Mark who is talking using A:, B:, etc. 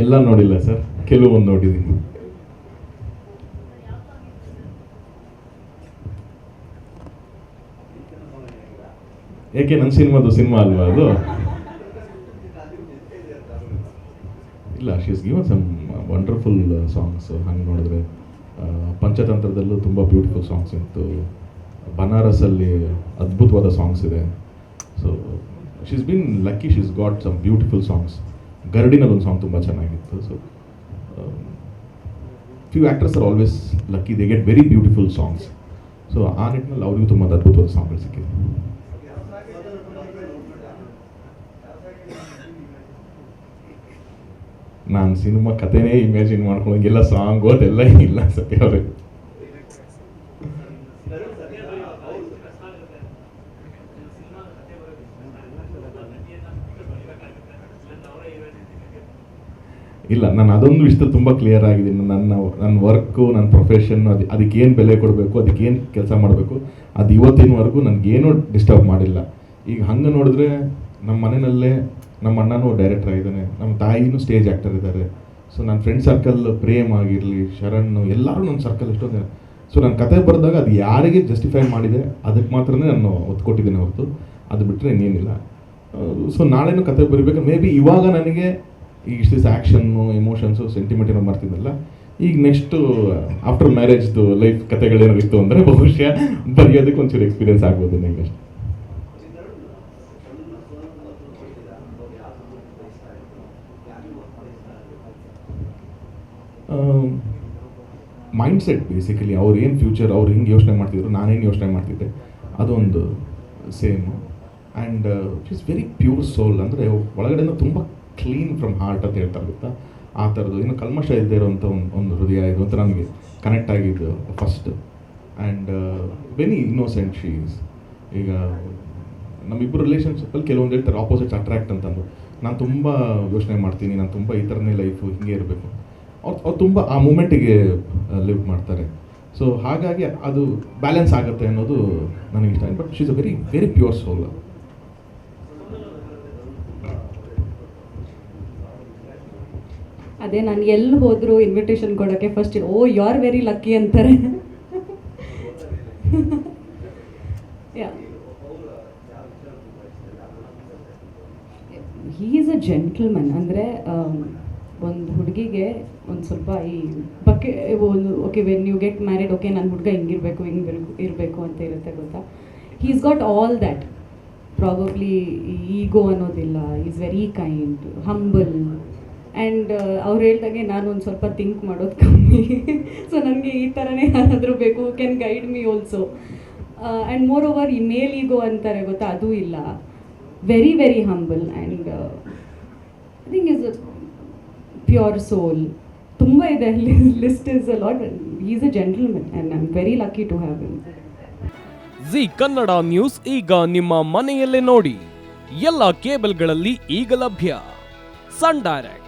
A: ಎಲ್ಲ ನೋಡಿಲ್ಲ ಸರ್. ಕೆಲವೊಂದು ನೋಡಿದ್ದೀನಿ. ಏಕೆ ನನ್ನ ಸಿನಿಮಾದು ಸಿನಿಮಾ ಅಲ್ವಾ ಅದು? ಇಲ್ಲ she's given some wonderful songs ಹಂಗೆ ನೋಡಿದ್ರೆ ಪಂಚತಂತ್ರದಲ್ಲೂ ತುಂಬ ಬ್ಯೂಟಿಫುಲ್ ಸಾಂಗ್ಸ್ ಇತ್ತು. ಬನಾರಸಲ್ಲಿ ಅದ್ಭುತವಾದ ಸಾಂಗ್ಸ್ ಇದೆ. So she's been lucky she's got some beautiful songs ಗರಡಿನಲ್ಲಿ ಒಂದು ಸಾಂಗ್ ತುಂಬ ಚೆನ್ನಾಗಿತ್ತು. So few actors are always lucky they get very beautiful songs so ಆ ನಿಟ್ಟಿನಲ್ಲಿ ಅವರಿಗೂ ತುಂಬ ಅದ್ಭುತವಾದ ಸಾಂಗ್ಗಳು ಸಿಕ್ಕಿದೆ ನಾನು ಸಿನಿಮಾ ಕಥೆನೇ ಇಮ್ಯಾಜಿನ್ ಮಾಡ್ಕೊಳಂಗೆಲ್ಲ ಸಾಂಗ್ ಅದೆಲ್ಲ ಇಲ್ಲ ಸತ್ಯ ಅವ್ರಿಗೆ ಇಲ್ಲ, ನಾನು ಅದೊಂದು ವಿಷಯ ತುಂಬ ಕ್ಲಿಯರ್ ಆಗಿದ್ದೀನಿ ನನ್ನ ನನ್ನ ವರ್ಕು ನನ್ನ ಪ್ರೊಫೆಷನ್ನು ಅದು ಅದಕ್ಕೆ ಏನು ಬೆಲೆ ಕೊಡಬೇಕು ಅದಕ್ಕೆ ಏನು ಕೆಲಸ ಮಾಡಬೇಕು, ಅದು ಇವತ್ತಿನವರೆಗೂ ನನಗೇನು ಡಿಸ್ಟರ್ಬ್ ಮಾಡಿಲ್ಲ. ಈಗ ಹಂಗೆ ನೋಡಿದ್ರೆ ನಮ್ಮ ಮನೆಯಲ್ಲೇ ನಮ್ಮ ಅಣ್ಣನೂ ಡೈರೆಕ್ಟರ್ ಆಗಿದ್ದಾನೆ, ನಮ್ಮ ತಾಯಿನೂ ಸ್ಟೇಜ್ ಆ್ಯಕ್ಟರ್ ಇದ್ದಾರೆ. ಸೊ ನನ್ನ ಫ್ರೆಂಡ್ ಸರ್ಕಲ್ ಪ್ರೇಮ್ ಆಗಿರಲಿ, ಶರಣ್, ಎಲ್ಲರೂ ನನ್ನ ಸರ್ಕಲ್ ಎಷ್ಟೊಂದು ಸೊ ನನ್ನ ಕತೆ ಬರೆದಾಗ ಅದು ಯಾರಿಗೆ ಜಸ್ಟಿಫೈ ಮಾಡಿದೆ ಅದಕ್ಕೆ ಮಾತ್ರ ನಾನು ಒತ್ತು ಕೊಟ್ಟಿದ್ದೇನೆ ಹೊರತು. ಅದು ಬಿಟ್ಟರೆ ಇನ್ನೇನಿಲ್ಲ. ಸೊ ನಾಳೆನೂ ಕತೆ ಬರಿಬೇಕು ಮೇ ಬಿ ಇವಾಗ ನನಗೆ ಈಗ ಇಷ್ಟು ದಿವಸ ಆ್ಯಕ್ಷನ್ನು ಎಮೋಷನ್ಸು ಸೆಂಟಿಮೆಂಟ್ ಏನೋ ಮಾಡ್ತಿದ್ದಲ್ಲ ಈಗ ನೆಕ್ಸ್ಟು ಆಫ್ಟರ್ ಮ್ಯಾರೇಜ್ದು ಲೈಫ್ ಕತೆಗಳೇನಾದ್ರು ಇತ್ತು ಅಂದರೆ ಬಹುಶಃ ಬರೆಯೋದಕ್ಕೆ ಒಂಚೂರು ಎಕ್ಸ್ಪೀರಿಯನ್ಸ್ ಆಗ್ಬೋದು ನನಗೆ ಅಷ್ಟೇ. ಮೈಂಡ್ ಸೆಟ್ ಬೇಸಿಕಲಿ ಅವ್ರು ಏನು ಫ್ಯೂಚರ್ ಅವ್ರು ಹೆಂಗೆ ಯೋಚನೆ ಮಾಡ್ತಿದ್ರು ನಾನೇನು ಯೋಚನೆ ಮಾಡ್ತಿದ್ದೆ, ಅದೊಂದು same and is very pure soul ಅಂದರೆ ಒಳಗಡೆಯಿಂದ ತುಂಬ ಕ್ಲೀನ್ ಫ್ರಮ್ ಹಾರ್ಟ್ ಅಂತ ಹೇಳ್ತಾರೆ ಗೊತ್ತಾ ಆ ಥರದ್ದು. ಇನ್ನು ಕಲ್ಮಶ ಇಲ್ಲದೆ ಇರುವಂಥ ಒಂದು ಒಂದು ಹೃದಯ ಇದು ಅಂತ ನನಗೆ ಕನೆಕ್ಟ್ ಆಗಿದ್ದು first and very innocent she's ಈಗ ನಮ್ಮಿಬ್ಬರು ರಿಲೇಷನ್ಶಿಪ್ಪಲ್ಲಿ ಕೆಲವೊಂದು ಹೇಳ್ತಾರೆ ಆಪೋಸಿಟ್ಸ್ ಅಟ್ರಾಕ್ಟ್ ಅಂತಂದು ನಾನು ತುಂಬ ಯೋಚನೆ ಮಾಡ್ತೀನಿ, ನಾನು ತುಂಬ ಈ ಥರನೇ ಲೈಫು ಹಿಂಗೆ ಇರಬೇಕು. ಅವ್ರು ಅವ್ರು ತುಂಬ ಆ ಮೂಮೆಂಟಿಗೆ ಲಿವ್ ಮಾಡ್ತಾರೆ. ಸೊ ಹಾಗಾಗಿ ಅದು ಬ್ಯಾಲೆನ್ಸ್ ಆಗುತ್ತೆ ಅನ್ನೋದು ನನಗೆ ಇಷ್ಟ but she's a very very pure soul
B: ಅದೇ ನಾನು ಎಲ್ಲಿ ಹೋದ್ರು ಇನ್ವಿಟೇಷನ್ ಕೊಡೋಕ್ಕೆ first oh you are very lucky ಅಂತಾರೆ. ಹೀ ಈಸ್ ಅ ಜೆಂಟಲ್ಮನ್ ಅಂದರೆ ಒಂದು ಹುಡುಗಿಗೆ ಒಂದು ಸ್ವಲ್ಪ ಈ ಬಕ್ಕೆ ಒಂದು okay when you get married okay ನನ್ನ ಹುಡುಗ ಹಿಂಗಿರಬೇಕು ಹಿಂಗೆ ಇರಬೇಕು ಅಂತ ಇರುತ್ತೆ ಗೊತ್ತಾ? He's got all that probably ego ಅನ್ನೋದಿಲ್ಲ. Is very kind humble and ಅವ್ರು ಹೇಳ್ದಾಗೆ ನಾನು ಒಂದು ಸ್ವಲ್ಪ ಥಿಂಕ್ ಮಾಡೋದು ಕಮ್ಮಿ. ಸೊ ನನಗೆ ಈ ಥರನೇ ಯಾರಾದರೂ ಬೇಕು can guide me also and more over ಈ ಮೇಲ್ ಈಗೋ ಅಂತಾರೆ ಗೊತ್ತಾ? ಅದೂ ಇಲ್ಲ. Very very humble and I think is a pure soul ತುಂಬ ಇದೆ. List is a lot is a gentleman and I am very lucky to have him
C: Zee Kannada news ಈಗ ನಿಮ್ಮ ಮನೆಯಲ್ಲೇ ನೋಡಿ. ಎಲ್ಲ ಕೇಬಲ್ಗಳಲ್ಲಿ ಈಗ ಲಭ್ಯ. ಸನ್ ಡೈರೆಕ್ಟ್